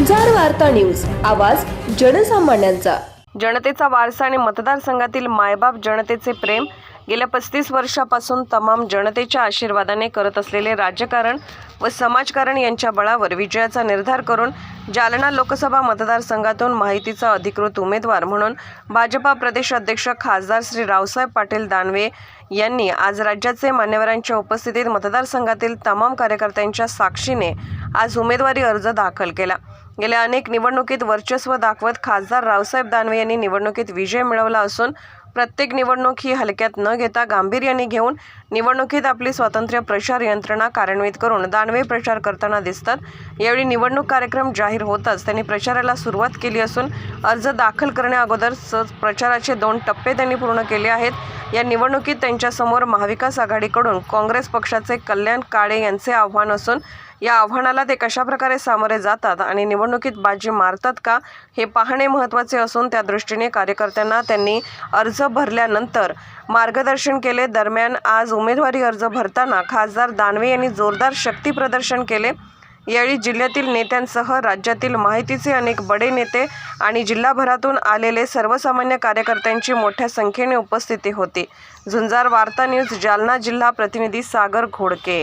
वार्ता न्यूज. आवाज जनसामान्यांचा. जनतेचा वारसा आणि मतदारसंघातील मायबाप जनतेचे प्रेम गेल्या पस्तीस वर्षापासून तमाम जनतेच्या आशीर्वादाने करत असलेले राजकारण व समाजकारण यांच्या बळावर विजयाचा निर्धार करून जालना लोकसभा मतदारसंघातून माहितीचा अधिकृत उमेदवार म्हणून भाजपा प्रदेश अध्यक्ष खासदार श्री रावसाहेब पाटील दानवे यांनी आज राज्याचे मान्यवरांच्या उपस्थितीत मतदारसंघातील तमाम कार्यकर्त्यांच्या साक्षीने आज उमेदवारी अर्ज दाखल केला. गेल्या अनेक निवडणुकीत वर्चस्व दाखवत खासदार रावसाहेब दानवे यांनी निवडणुकीत विजय मिळवला असून प्रत्येक निवडणूक ही हलक्यात न घेता गांभीर्याने घेऊन निवडणुकीत आपली स्वातंत्र्य प्रचार यंत्रणा कार्यान्वित करून दानवे प्रचार करताना दिसतात. यावेळी निवडणूक कार्यक्रम जाहीर होताच त्यांनी प्रचाराला सुरुवात केली असून अर्ज दाखल करण्याअगोदर स प्रचाराचे दोन टप्पे त्यांनी पूर्ण केले आहेत. या निवडणुकीत त्यांच्यासमोर महाविकास आघाडीकडून काँग्रेस पक्षाचे कल्याण काळे यांचे आव्हान असून या आव्हानाला ते कशाप्रकारे सामोरे जातात आणि निवडणुकीत बाजी मारतात का हे पाहणे महत्त्वाचे असून त्या दृष्टीने कार्यकर्त्यांना त्यांनी अर्ज भरल्यानंतर मार्गदर्शन केले. दरम्यान आज उमेदवारी अर्ज भरताना खासदार दानवे यांनी जोरदार शक्ती प्रदर्शन केले. यावेळी जिल्ह्यातील नेत्यांसह राज्यातील माहितीचे अनेक बडे नेते आणि जिल्हाभरातून आलेले सर्वसामान्य कार्यकर्त्यांची मोठ्या संख्येने उपस्थिती होती. झुंजार वार्ता न्यूज जालना जिल्हा प्रतिनिधी सागर घोडके.